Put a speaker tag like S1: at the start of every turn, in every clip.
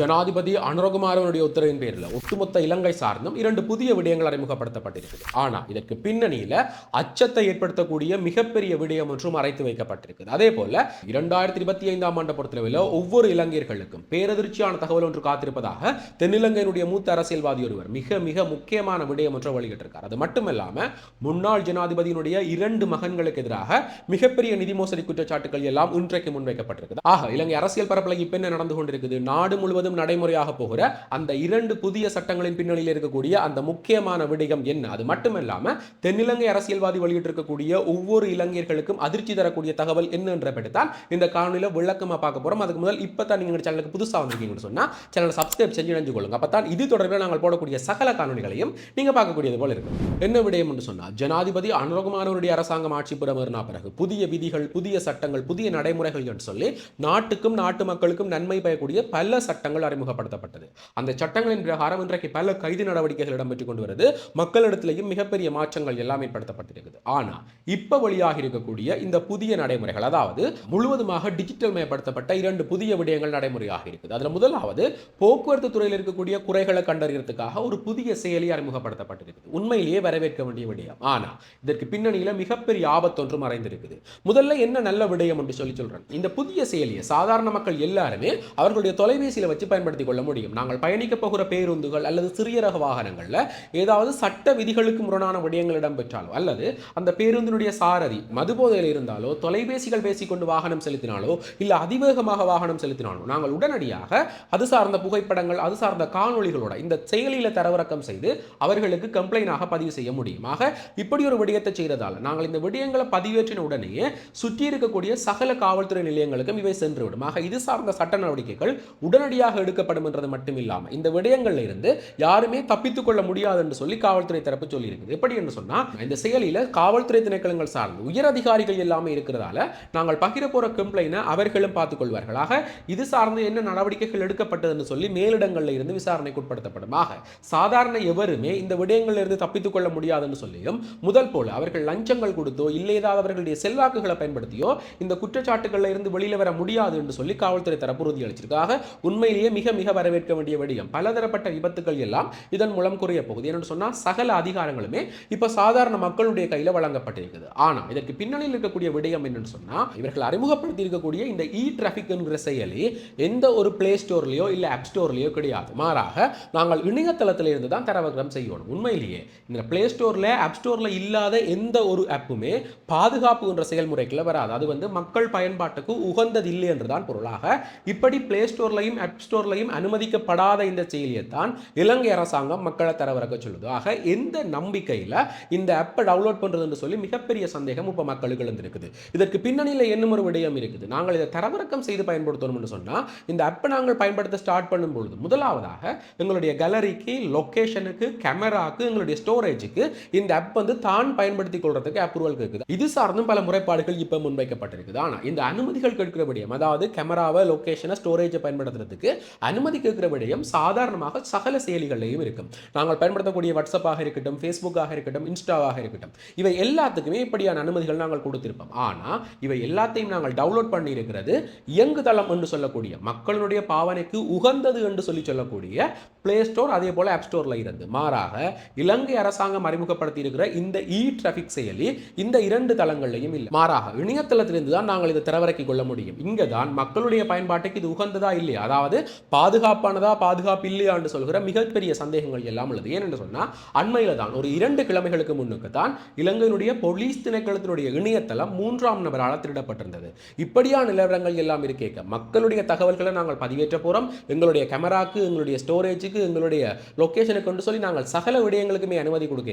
S1: ஜனாதிபதி அனுரகுமாரவனுடைய உத்தரவின் பேரில் ஒட்டுமொத்த இலங்கை சார்ந்தும் இரண்டு புதிய விடயங்கள் அறிமுகப்படுத்தப்பட்டிருக்குது. ஆனா இதற்கு பின்னணியில் அச்சத்தை ஏற்படுத்தக்கூடிய மிகப்பெரிய விடயம் ஒன்றும் அரைத்து வைக்கப்பட்டிருக்குது. அதே போல இரண்டாயிரத்தி இருபத்தி ஐந்தாம் ஆண்டு பொறுத்தளவில் ஒவ்வொரு இலங்கையர்களுக்கும் பேரதிர்ச்சியான தகவல் ஒன்று காத்திருப்பதாக தென்னிலங்கையினுடைய மூத்த அரசியல்வாதி ஒருவர் மிக மிக முக்கியமான விடயம் ஒன்றை வெளியிட்டிருக்கார். அது மட்டுமல்லாம முன்னாள் ஜனாதிபதியினுடைய இரண்டு மகன்களுக்கு எதிராக மிகப்பெரிய நிதி மோசடி குற்றச்சாட்டுகள் எல்லாம் இன்றைக்கு முன்வைக்கப்பட்டிருக்குது. ஆக இலங்கை அரசியல் பரப்பில் இப்ப என்ன நடந்து கொண்டிருக்குது? நாடு முழுவதும் நடைமுறையாக போகிற அந்த இரண்டு புதிய சட்டங்களின் பின்னணியில் இருக்கக்கூடிய அந்த முக்கியமான விடயம் என்ன? அது மட்டுமல்லாம தென்னிலங்கை அரசியல்வாதி வெளியிட்டிருக்கக்கூடிய ஒவ்வொரு இளைஞர்களுக்கும் அதிர்ச்சி தரக்கூடிய தகவல் என்னன்ற தான் இந்த காணொலியில் விளக்கமா பார்க்க போறோம். அதுக்கு முதல் இப்போ தான் நீங்கள் சேனலுக்கு புதுசாக வந்திருக்கீங்கன்னு சொன்னால் சேனலை சப்ஸ்கிரைப் செஞ்சு இணைஞ்சு கொள்ளுங்க அப்பதான் இது தொடர்பில் நாங்கள் போடக்கூடிய சகல காணொலிகளையும் நீங்க பார்க்கக்கூடியது போல இருக்கும் என்ன விடயம் என்று சொன்னா ஜனாதிபதி அனுரகுமாரனுடைய அரசாங்கம் ஆட்சி புறமேறின பிறகு புதிய விதிகள் புதிய சட்டங்கள் புதிய நடைமுறைகள் என்று சொல்லி நாட்டுக்கும் நாட்டு மக்களுக்கும் நன்மை பயக்கூடிய பல சட்டங்கள் சட்டங்கள் அறிமுகப்படுத்தப்பட்டது. அந்த சட்டங்களின் பிரகாரம் இன்றைக்கு பல கைது நடவடிக்கைகள் இடம்பெற்றுக் கொண்டு வருது. மக்களிடத்திலையும் மிகப்பெரிய மாற்றங்கள் எல்லாம் ஏற்படுத்தப்பட்டிருக்குது ஆனால் இப்போ வழியாக இருக்கக்கூடிய இந்த புதிய நடைமுறைகள் அதாவது முழுவதுமாக டிஜிட்டல் மயப்படுத்தப்பட்ட இரண்டு புதிய விடயங்கள் நடைமுறையாக இருக்குது. அதில் முதலாவது போக்குவரத்து துறையில் இருக்கக்கூடிய குறைகளை கண்டறியறதுக்காக ஒரு புதிய செயலி அறிமுகப்படுத்தப்பட்டிருக்குது. உண்மையிலேயே வரவேற்க வேண்டிய விடயம். ஆனால் இதற்கு பின்னணியில் மிகப்பெரிய ஆபத்து மறைந்திருக்குது. முதல்ல என்ன நல்ல விடயம் என்று சொல்லி சொல்றேன். இந்த புதிய செயலியை சாதாரண மக்கள் எல்லாருமே அவர்களுடைய தொலைபேசியில் வச்சு பயன்படுத்திக் கொள்ள முடியும். நாங்கள் பயணிக்க போகிற பேருந்துகள் அல்லது சிறிய ரக வாகனங்களில் ஏதாவது சட்ட விதிகளுக்கு முரணான விடயங்கள் இடம்பெற்றாலோ அல்லது அந்த பேருந்தினுடைய சாரதி மதுபோதையில் இருந்தாலோ தொலைபேசிகள் பேசிக்கொண்டு வாகனம் செலுத்தினாலோ இல்லை அதிவேகமாக வாகனம் செலுத்தினாலோ நாங்கள் உடனடியாக அது சார்ந்த புகைப்படங்கள் அது சார்ந்த காணொளிகளோட இந்த செயலியில் தரவிறக்கம் செய்து அவர்களுக்கு கம்ப்ளைண்டாக பதிவு செய்ய முடியும். ஆக இப்படி ஒரு விடயத்தை செய்ததால் நாங்கள் இந்த விடயங்களை பதிவேற்றின உடனேயே சுற்றி இருக்கக்கூடிய சகல காவல்துறை நிலையங்களுக்கும் இவை சென்றுவிடும். ஆக இது சார்ந்த சட்ட நடவடிக்கைகள் உடனடியாக எடுக்கப்படும் எடுக்கப்படும்ன்றது மட்டும் இல்லாமல் இந்த விடயங்கள்ல இருந்து யாருமே தப்பித்துக் கொள்ள முடியாது என்று சொல்லி காவல்துறை தரப்பு சொல்லி எப்படி என்று சொன்னா இந்த செயலியில காவல்துறை திணைக்களங்கள் சார்ந்து உயர் அதிகாரிகள் எல்லாமே இருக்கிறதால நாங்கள் பகிர போற கம்ப்ளைனை அவர்களும் பார்த்துக் கொள்வார்கள் இது சார்ந்து என்ன நடவடிக்கைகள் எடுக்கப்பட்டதுன்னு சொல்லி மேலிடங்கள்ல இருந்து விசாரணைக்கு உட்படுத்தப்படும். சாதாரண எவருமே இந்த விடயங்கள்ல இருந்து தப்பித்துக் கொள்ள முடியாதுன்னு சொல்லியும் முதல் போல அவர்கள் லஞ்சங்கள் கொடுத்தோ இல்லை ஏதாவது அவர்களுடைய செல்வாக்குகளை பயன்படுத்தியோ இந்த குற்றச்சாட்டுகள்ல இருந்து வெளியில வர முடியாது என்று சொல்லி காவல்துறை தரப்பு உறுதியளிச்சிருக்காக உண்மையில் உண்மையிலேயே மிக மிக வரவேற்க வேண்டிய விடயம் பலதரப்பட்ட விபத்துகள் எல்லாம் இதன் மூலம் குறைய போகுது. என்னென்னு சொன்னால் சகல அதிகாரங்களுமே இப்போ சாதாரண மக்களுடைய கையில் வழங்கப்பட்டிருக்குது. ஆனால் இதற்கு பின்னணியில் இருக்கக்கூடிய விடயம் என்னன்னு சொன்னால் இவர்கள் அறிமுகப்படுத்தி இருக்கக்கூடிய இந்த இ டிராபிக் என்கிற செயலி எந்த ஒரு பிளே ஸ்டோர்லேயோ இல்லை ஆப் ஸ்டோர்லேயோ கிடையாது. மாறாக நாங்கள் இணையதளத்தில் இருந்து தான் தரவகிரம் செய்யணும். உண்மையிலேயே இந்த பிளே ஸ்டோரில் ஆப் ஸ்டோரில் இல்லாத எந்த ஒரு ஆப்புமே பாதுகாப்பு என்ற செயல்முறைக்குள்ள வராது. அது வந்து மக்கள் பயன்பாட்டுக்கு உகந்தது இல்லை என்றுதான் பொருளாக இப்படி பிளே ஸ்டோர்லையும் ஆப் ஸ்டோர்லையும் அனுமதிக்கப்படாத இந்த செயலியை தான் இலங்கை அரசாங்கம் மக்களை தரவிறக்க சொல்லுது. ஆக எந்த நம்பிக்கையில் இந்த ஆப்பை டவுன்லோட் பண்ணுறதுன்னு சொல்லி மிகப்பெரிய சந்தேகம் இப்போ மக்களுக்கு எழுந்திருக்குது. இதற்கு பின்னணியில் என்னும் ஒரு விடயம் இருக்குது. நாங்கள் இதை தரவிறக்கம் செய்து பயன்படுத்தணும்னு சொன்னால் இந்த ஆப்பை நாங்கள் பயன்படுத்த ஸ்டார்ட் பண்ணும் பொழுது முதலாவதாக எங்களுடைய கேலரிக்கு லொகேஷனுக்கு கேமராக்கு எங்களுடைய ஸ்டோரேஜுக்கு இந்த ஆப் வந்து தான் பயன்படுத்திக் கொள்றதுக்கு அப்ரூவல் கேட்குது இது சார்ந்தும் பல முறைப்பாடுகள் இப்போ முன்வைக்கப்பட்டிருக்குது. ஆனால் இந்த அனுமதிகள் கேட்கிற விடயம் அதாவது கேமராவை லொக்கேஷனை ஸ்டோரேஜை பயன்படுத்துறதுக்கு அனுமதி கேட்கிற விடயம் சாதாரணமாக சகல செயலிகளையும் இருக்கும். நாங்கள் பயன்படுத்தக்கூடிய வாட்ஸ்அப்பாக இருக்கட்டும் ஃபேஸ்புக்காக இருக்கட்டும் இன்ஸ்டாவாக இருக்கட்டும். இவை எல்லாத்துக்குமே இப்படியான அனுமதிகள் நாங்கள் கொடுத்திருப்போம். ஆனால் இவை எல்லாத்தையும் நாங்கள் டவுன்லோட் பண்ணி இருக்கிறது இயங்குதளம் என்று சொல்லக்கூடிய மக்களுடைய பாவனைக்கு உகந்தது என்று சொல்லி சொல்லக்கூடிய பிளே ஸ்டோர் அதே போல ஆப் ஸ்டோர்ல இருந்து. மாறாக இலங்கை அரசாங்கம் அறிமுகப்படுத்தி இருக்கிற இந்த இ டிராஃபிக் செயலி இந்த இரண்டு தளங்கள்லையும் இல்லை. மாறாக இணையதளத்திலிருந்து தான் நாங்கள் இதை தரவிறக்கிக் கொள்ள முடியும். இங்கே தான் மக்களுடைய பயன்பாட்டுக்கு இது உகந்ததா இல்லையா? அதாவது பாதுகாப்பானதா பாதுகாப்பு இல்லையான்னு சொல்கிற மிகப்பெரிய சந்தேகங்கள் எல்லாம் உள்ளது. ஏனென்று சொன்னால் அண்மையில் தான் ஒரு இரண்டு கிழமைகளுக்கு முன்னுக்கு தான் இலங்கையினுடைய போலீஸ் திணைக்களத்தினுடைய இணையதளம் மூன்றாம் நபரால் திருடப்பட்டிருந்தது. இப்படியான நிலவரங்கள் எல்லாம் இருக்கேக்க மக்களுடைய தகவல்களை நாங்கள் பதிவேற்ற போகிறோம் எங்களுடைய கேமராக்கு எங்களுடைய ஸ்டோரேஜுக்கு எங்களுடைய லொக்கேஷனுக்கு கொண்டு சொல்லி நாங்கள் சகல விடயங்களுக்குமே அனுமதி கொடுக்க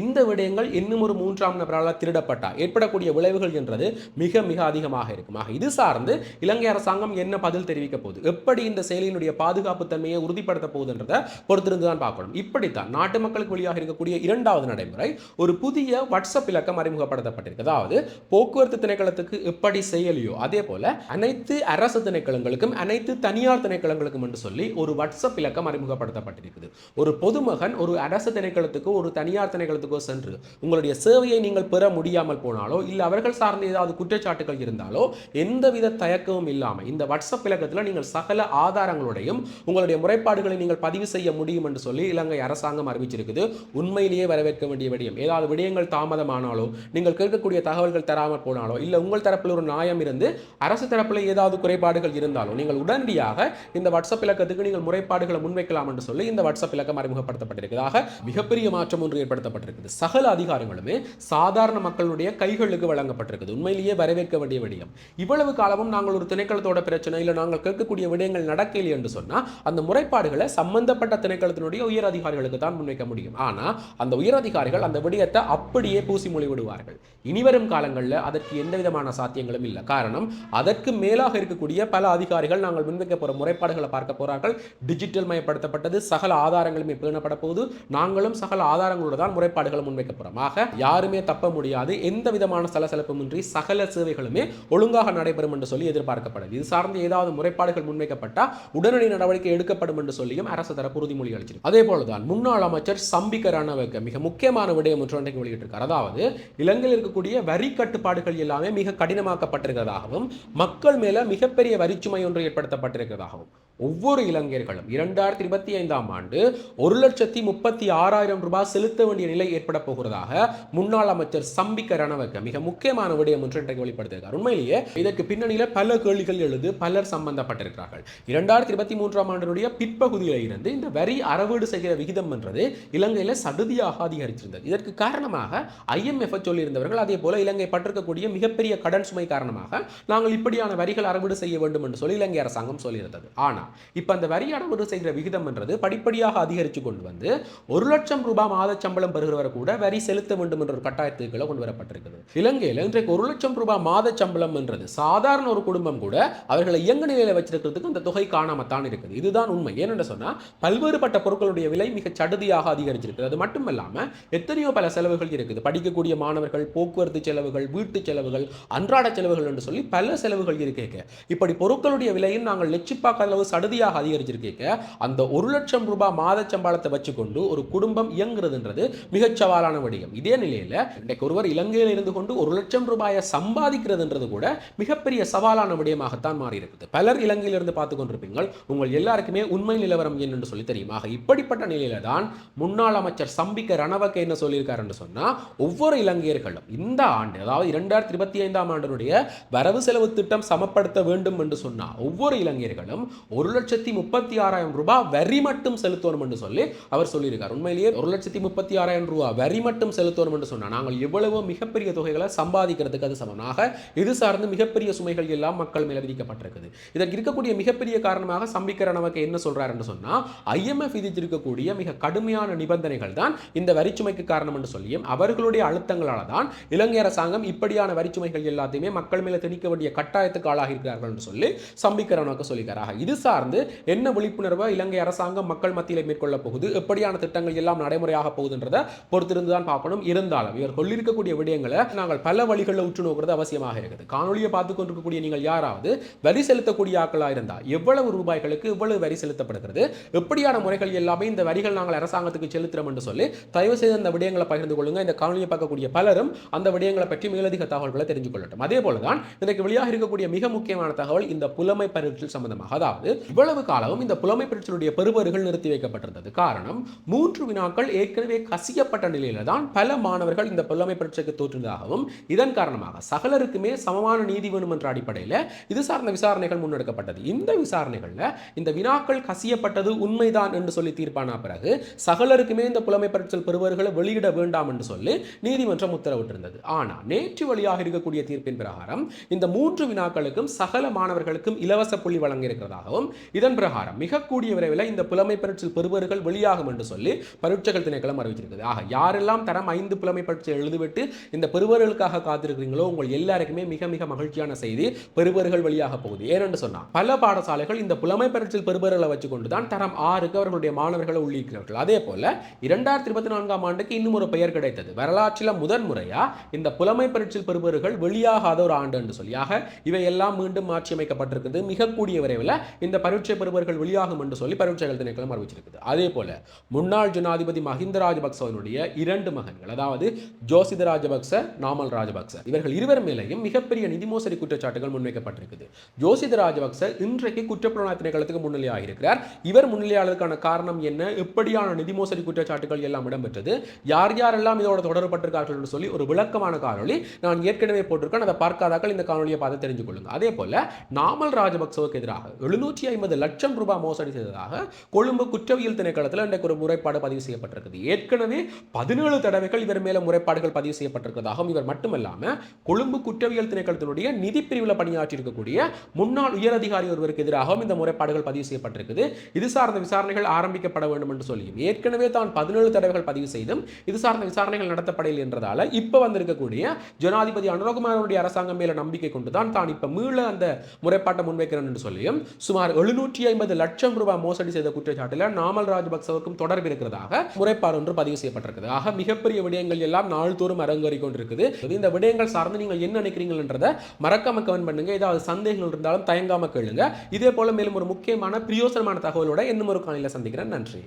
S1: இந்த விடயங்கள் இன்னும் ஒரு மூன்றாம் நபரால் திருடப்பட்டா ஏற்படக்கூடிய விளைவுகள் என்றது மிக மிக அதிகமாக இருக்கும். ஆக இது சார்ந்து இலங்கை அரசாங்கம் என்ன பதில் தெரிவிக்க போகுது? எப்படி இந்த செயலியினுடைய பாதுகாப்பு தன்மையை உறுதிப்படுத்த போகுதுன்றதை பொறுத்திருந்து தான் பார்க்கணும். இப்படித்தான் நாட்டு மக்களுக்கு வழியாக இருக்கக்கூடிய இரண்டாவது நடைமுறை ஒரு புதிய வாட்ஸ்அப் இலக்கம் அறிமுகப்படுத்தப்பட்டிருக்கு. அதாவது போக்குவரத்து திணைக்களத்துக்கு எப்படி செயலியோ அதே போல அனைத்து அரசு திணைக்களங்களுக்கும் அனைத்து தனியார் திணைக்களங்களுக்கும் என்று சொல்லி ஒரு வாட்ஸ்அப் இலக்கம் அறிமுகப்படுத்தப்பட்டிருக்குது. ஒரு பொதுமகன் ஒரு அரசு திணைக்களத்துக்கோ ஒரு தனியார் திணைக்களத்துக்கோ சென்று உங்களுடைய சேவையை நீங்கள் பெற முடியாமல் போனாலோ இல்லை அவர்கள் சார்ந்த ஏதாவது குற்றச்சாட்டுகள் இருந்தாலோ எந்தவித தயக்கமும் இல்லாமல் இந்த வாட்ஸ்அப் இலக்கத்தில் நீங்கள் சகல ஆதார ஆதாரங்களோடையும் உங்களுடைய முறைப்பாடுகளை நீங்கள் பதிவு செய்ய முடியும் என்று சொல்லி இலங்கை அரசாங்கம் அறிவிச்சிருக்குது. உண்மையிலேயே வரவேற்க வேண்டிய விடயம். ஏதாவது விடயங்கள் தாமதமானாலோ நீங்கள் கேட்கக்கூடிய தகவல்கள் தராமல் போனாலோ இல்லை உங்கள் தரப்பில் ஒரு நியாயம் இருந்து அரசு தரப்பில் ஏதாவது குறைபாடுகள் இருந்தாலோ நீங்கள் உடனடியாக இந்த வாட்ஸ்அப் இலக்கத்துக்கு நீங்கள் முறைப்பாடுகளை முன்வைக்கலாம் என்று சொல்லி இந்த வாட்ஸ்அப் இலக்கம் அறிமுகப்படுத்தப்பட்டிருக்கிறதாக மிகப்பெரிய மாற்றம் ஒன்று ஏற்படுத்தப்பட்டிருக்குது. சகல அதிகாரங்களுமே சாதாரண மக்களுடைய கைகளுக்கு வழங்கப்பட்டிருக்குது. உண்மையிலேயே வரவேற்க வேண்டிய விடயம். இவ்வளவு காலமும் நாங்கள் ஒரு திணைக்களத்தோட பிரச்சனை இல்லை நாங்கள் கேட்கக்கூடிய விடயங்கள் நடக்கலை என்று சொன்னால் அந்த முறைப்பாடுகளை சம்பந்தப்பட்ட திணைக்களத்தினுடைய உயர் அதிகாரிகளுக்கு தான் முன்வைக்க முடியும். ஆனால் அந்த உயர் அதிகாரிகள் அந்த விடயத்தை அப்படியே பூசி மொழி விடுவார்கள் இனிவரும் காலங்களில் அதற்கு எந்த விதமான சாத்தியங்களும் இல்லை. காரணம் அதற்கு மேலாக இருக்கக்கூடிய பல அதிகாரிகள் நாங்கள் முன்வைக்க போகிற முறைப்பாடுகளை பார்க்க போகிறார்கள் டிஜிட்டல் மயப்படுத்தப்பட்டது சகல ஆதாரங்களுமே பேணப்பட போகுது. நாங்களும் சகல ஆதாரங்களோட தான் முறைப்பாடுகளை முன்வைக்க போகிறோம் ஆக யாருமே தப்ப முடியாது. எந்த விதமான சலசலப்புமின்றி சகல சேவைகளுமே ஒழுங்காக நடைபெறும் என்று சொல்லி எதிர்பார்க்கப்படுது இது சார்ந்து ஏதாவது முறைப்பாடுகள் முன்வைக்கப்பட்டால் உடனடி நடவடிக்கை எடுக்கப்படும் என்று சொல்லியும் அரசு தரப்பு உறுதிமொழி அளிச்சிருக்கு. அதே போலதான் முன்னாள் அமைச்சர் சம்பிக்க ரணவக்க மிக முக்கியமான விடயம் ஒன்று அன்றைக்கு வெளியிட்டிருக்கார். அதாவது இலங்கையில் இருக்கக்கூடிய வரி கட்டுப்பாடுகள் எல்லாமே மிக கடினமாக்கப்பட்டிருக்கிறதாகவும் மக்கள் மேல மிகப்பெரிய வரிச்சுமை ஒன்று ஏற்படுத்தப்பட்டிருக்கிறதாகவும். ஒவ்வொரு இலங்கையர்களும் இரண்டாயிரத்தி இருபத்தி ஐந்தாம் ஆண்டு ஒரு லட்சத்தி முப்பத்தி ஆறாயிரம் ரூபாய் செலுத்த வேண்டிய நிலை ஏற்பட போகிறதாக முன்னாள் அமைச்சர் சம்பிக்க ரணவக்க மிக முக்கியமான விடயம் ஒன்று இன்றைக்கு வெளிப்படுத்தியிருக்கார். உண்மையிலேயே இதற்கு பின்னணியில் பல கேள்விகள் எழுது பலர் சம்பந்தப்பட்டிருக்கிறார்கள். இரண்டாயிரத்தி இருபத்தி மூன்றாம் ஆண்டினுடைய பிற்பகுதியில் இருந்து இந்த வரி அறவீடு செய்கிற விகிதம் என்றது இலங்கையில் சடுதியாக அதிகரித்திருந்தது. இதற்கு காரணமாக ஐஎம்எஃப் சொல்லியிருந்தவர்கள் அதே போல இலங்கை பட்டிருக்கக்கூடிய மிகப்பெரிய கடன் சுமை காரணமாக நாங்கள் இப்படியான வரிகள் அறவீடு செய்ய வேண்டும் என்று சொல்லி இலங்கை அரசாங்கம் சொல்லியிருந்தது. ஆனால் இப்போ அந்த வரி அடவு செய்கிற விகிதம்ன்றது படிப்படியாக அதிகரித்து கொண்டு வந்து ஒரு லட்சம் ரூபாய் மாத சம்பளம் பெறுகிறவரை கூட வரி செலுத்த வேண்டும் என்ற ஒரு கட்டாயத்துக்களை கொண்டு வரப்பட்டிருக்கிறது இலங்கையில் இன்றைக்கு ஒரு லட்சம் ரூபாய் மாத சம்பளம் என்றது சாதாரண ஒரு குடும்பம் கூட அவர்களை இயங்க நிலையில் வச்சிருக்கிறதுக்கு அந்த தொகை காணாமத்தான் இருக்குது. இதுதான் உண்மை. ஏனென்று சொன்னால் பல்வேறுபட்ட பொருட்களுடைய விலை மிக சடுதியாக அதிகரிச்சிருக்கிறது அது மட்டுமல்லாமல் எத்தனையோ பல செலவுகள் இருக்குது. படிக்கக்கூடிய மாணவர்கள் போக்குவரத்து செலவுகள் வீட்டு செலவுகள் அன்றாட செலவுகள் என்று சொல்லி பல செலவுகள் இருக்கு இப்படி பொருட்களுடைய விலையும் நாங்கள் லட்சிப்பாக்க அளவு சடுதியாக அதிகரிச்சிருக்கேக்க அந்த ஒரு லட்சம் ரூபாய் மாத சம்பளத்தை வச்சுக்கொண்டு ஒரு குடும்பம் இயங்குறதுன்றது மிகச் சவாலான வடிவம். இதே நிலையில் இன்றைக்கு ஒருவர் இலங்கையில் இருந்து கொண்டு ஒரு லட்சம் ரூபாயை சம்பாதிக்கிறதுன்றது கூட மிகப்பெரிய சவாலான விடயமாகத்தான் மாறி இருக்குது பலர் இலங்கையிலிருந்து பார்த்து கொண்டிருப்பீங்கள். உங்கள் எல்லாருக்குமே உண்மை நிலவரம் என்னென்று சொல்லி தெரியும். ஆக இப்படிப்பட்ட நிலையில தான் முன்னாள் அமைச்சர் சம்பிக்க ரணவக்க என்ன சொல்லியிருக்காரு என்று சொன்னால் ஒவ்வொரு இலங்கையர்களும் இந்த ஆண்டு அதாவது இரண்டாயிரத்தி இருபத்தி ஐந்தாம் ஆண்டினுடைய வரவு செலவு திட்டம் சமப்படுத்த வேண்டும் என்று சொன்னால் ஒவ்வொரு இலங்கையர்களும் ஒரு ஒரு லட்சத்தி முப்பத்தி ஆறாயிரம் ரூபாய் வரி மட்டும் செலுத்தணும் என்று சொல்லி அவர் சொல்லியிருக்கார். உண்மையிலேயே ஒரு லட்சத்தி முப்பத்தி ஆறாயிரம் ரூபாய் வரி மட்டும் செலுத்தணும் என்று சொன்னால் நாங்கள் எவ்வளவோ மிகப்பெரிய தொகைகளை சம்பாதிக்கிறதுக்கு அது சமமாக இது சார்ந்து மிகப்பெரிய சுமைகள் எல்லாம் மக்கள் மேல விதிக்கப்பட்டிருக்குது. இதற்கு இருக்கக்கூடிய மிகப்பெரிய காரணமாக சம்பிக்கிற நமக்கு என்ன சொல்றார் என்று சொன்னா ஐஎம்எஃப் விதித்திருக்கக்கூடிய மிக கடுமையான நிபந்தனைகள் தான் இந்த வரிச்சுமைக்கு காரணம் என்று சொல்லியும் அவர்களுடைய அழுத்தங்களால தான் இலங்கை அரசாங்கம் இப்படியான வரிச்சுமைகள் எல்லாத்தையுமே மக்கள் மேல திணிக்க வேண்டிய கட்டாயத்துக்கு ஆளாகி இருக்கிறார்கள் என்று சொல்லி சம்பிக்கிற சம்பிக்கிறவனுக்கு சொல்லிக்கிறாங்க இது சார் சார்ந்து என்ன விழிப்புணர்வை இலங்கை அரசாங்கம் மக்கள் மத்தியில் மேற்கொள்ள போகுது? எப்படியான திட்டங்கள் எல்லாம் நடைமுறையாக போகுதுன்றதை பொறுத்திருந்து தான் பார்க்கணும். இருந்தாலும் இவர் சொல்லியிருக்கக்கூடிய விடயங்களை நாங்கள் பல வழிகளில் உற்று நோக்கிறது அவசியமாக இருக்குது. காணொலியை பார்த்து கொண்டிருக்கக்கூடிய நீங்கள் யாராவது வரி செலுத்தக்கூடிய ஆக்களாக இருந்தால் எவ்வளவு ரூபாய்களுக்கு எவ்வளவு வரி செலுத்தப்படுகிறது? எப்படியான முறைகள் எல்லாமே இந்த வரிகள் நாங்கள் அரசாங்கத்துக்கு செலுத்துறோம் என்று சொல்லி தயவு செய்து அந்த விடயங்களை பகிர்ந்து கொள்ளுங்க. இந்த காணொலியை பார்க்கக்கூடிய பலரும் அந்த விடயங்களை பற்றி மேலதிக தகவல்களை தெரிஞ்சு கொள்ளட்டும் அதே போலதான் இன்றைக்கு வெளியாக இருக்கக்கூடிய மிக முக்கியமான தகவல் இந்த புலமை பரீட்சை சம்பந்தமாக. அதாவது இவ்வளவு காலமும் இந்த புலமை பரீட்சையுடைய பெறுபர்கள் நிறுத்தி வைக்கப்பட்டிருந்தது. காரணம் மூன்று வினாக்கள் ஏற்கனவே கசியப்பட்ட நிலையில தான் பல மாணவர்கள் இந்த புலமை பரீட்சைக்கு தோற்றுவதாகவும் இதன் காரணமாக சகலருக்குமே சமமான நீதி வேணும் என்ற அடிப்படையில் இது சார்ந்த விசாரணைகள் முன்னெடுக்கப்பட்டது. இந்த விசாரணைகளில் இந்த வினாக்கள் கசியப்பட்டது உண்மைதான் என்று சொல்லி தீர்ப்பான பிறகு சகலருக்குமே இந்த புலமை பரீட்சை பெறுவர்களை வெளியிட வேண்டாம் என்று சொல்லி நீதிமன்றம் உத்தரவிட்டிருந்தது. ஆனால் நேற்று வழியாக இருக்கக்கூடிய தீர்ப்பின் பிரகாரம் இந்த மூன்று வினாக்களுக்கும் சகல மாணவர்களுக்கும் இலவச புள்ளி வழங்கியிருக்கிறதாகவும் இருக்கிறதாகவும் இதன் பிரகாரம் மிக கூடிய விரைவில் இந்த புலமை பரீட்சை பெறுபவர்கள் வெளியாகும் என்று சொல்லி பரீட்சைகள் திணைக்களம் அறிவிச்சிருக்குது ஆக யாரெல்லாம் தரம் ஐந்து புலமை பரீட்சை எழுதிவிட்டு இந்த பெறுபவர்களுக்காக காத்திருக்கிறீங்களோ உங்கள் எல்லாருக்குமே மிக மிக மகிழ்ச்சியான செய்தி பெறுபவர்கள் வெளியாக போகுது. ஏனென்று சொன்னால் பல பாடசாலைகள் இந்த புலமை பரீட்சை பெறுபவர்களை வச்சுக்கொண்டு தான் தரம் ஆறுக்கு அவர்களுடைய மாணவர்களை உள்ளிருக்கிறார்கள் அதே போல இரண்டாயிரத்தி இருபத்தி நான்காம் ஆண்டுக்கு இன்னும் ஒரு பெயர் கிடைத்தது. வரலாற்றில் முதன்முறையா இந்த புலமை பரீட்சை பெறுபவர்கள் வெளியாகாத ஒரு ஆண்டு என்று சொல்லியாக ஆக இவை எல்லாம் மீண்டும் மாற்றியமைக்கப்பட்டிருக்கிறது. மிக கூடிய விரைவில் இந்த இந்த பரீட்சை பெறுபவர்கள் வெளியாகும் என்று சொல்லி பரீட்சைகள் திணைக்களம் அறிவிச்சிருக்குது. அதே போல முன்னாள் ஜனாதிபதி மஹிந்த ராஜபக்சவனுடைய இரண்டு மகன்கள் அதாவது ஜோசித ராஜபக்ச நாமல் ராஜபக்ச இவர்கள் இருவர் மேலேயும் மிகப்பெரிய நிதி மோசடி குற்றச்சாட்டுகள் முன்வைக்கப்பட்டிருக்குது. ஜோசித ராஜபக்ச இன்றைக்கு குற்றப்புலனாய்வு திணைக்களத்துக்கு முன்னிலையாக இருக்கிறார். இவர் முன்னிலையாளருக்கான காரணம் என்ன? எப்படியான நிதி மோசடி குற்றச்சாட்டுகள் எல்லாம் இடம்பெற்றது? யார் யாரெல்லாம் இதோட தொடர்பட்டிருக்கார்கள் என்று சொல்லி ஒரு விளக்கமான காணொலி நான் ஏற்கனவே போட்டிருக்கேன். அதை பார்க்காதாக்கள் இந்த காணொலியை பார்த்து தெரிஞ்சு கொள்ளுங்க அதே போல நாமல் ராஜபக்சவுக்கு எதிராக எழுநூற்றி ஐம்பது லட்சம் ரூபாய் மோசடி செய்ததாக கொழும்பு குற்றவியல் திணைக்களத்தில் இன்றைக்கு ஒரு முறைப்பாடு பதிவு செய்யப்பட்டிருக்குது. ஏற்கனவே பதினேழு தடவைகள் இவர் மேல முறைப்பாடுகள் பதிவு செய்யப்பட்டிருக்கிறதாகவும் இவர் மட்டுமல்லாமல் கொழும்பு குற்றவியல் திணைக்களத்தினுடைய நிதி பிரிவில் பணியாற்றி முன்னாள் உயரதிகாரி ஒருவருக்கு எதிராகவும் இந்த முறைப்பாடுகள் பதிவு செய்யப்பட்டிருக்குது. இது சார்ந்த விசாரணைகள் ஆரம்பிக்கப்பட வேண்டும் என்று சொல்லியும் ஏற்கனவே தான் பதினேழு தடவைகள் பதிவு செய்தும் இது சார்ந்த விசாரணைகள் நடத்தப்படவில்லை என்றதால இப்போ வந்திருக்கக்கூடிய ஜனாதிபதி அனுரகுமாரனுடைய அரசாங்கம் மேல நம்பிக்கை கொண்டு தான் தான் இப்ப மீள அந்த முறைப்பாட்டை முன்வைக்கிறேன் என்று சொல்லியும் சுமார் எழுநூற்றி ஐம்பது லட்சம் ரூபாய் மோசடி செய்த குற்றச்சாட்டில் நாமல் ராஜபக்சவுக்கும் தொடர்பு இருக்கிறதாக முறைப்பாடு ஒன்று பதிவு செய்யப்பட்டிருக்குது. ஆக மிகப்பெரிய விடயங்கள் எல்லாம் நாள்தோறும் அரங்கேறி கொண்டிருக்குது. இந்த விடயங்கள் சார்ந்து நீங்கள் என்ன நினைக்கிறீங்கன்றதை மறக்காம கமெண்ட் பண்ணுங்க. ஏதாவது சந்தேகங்கள் இருந்தாலும் தயங்காம கேளுங்க. இதே போல மேலும் ஒரு முக்கியமான பிரியோசனமான தகவலோட இன்னும் ஒரு காலையில் சந்திக்கிறேன். நன்றி.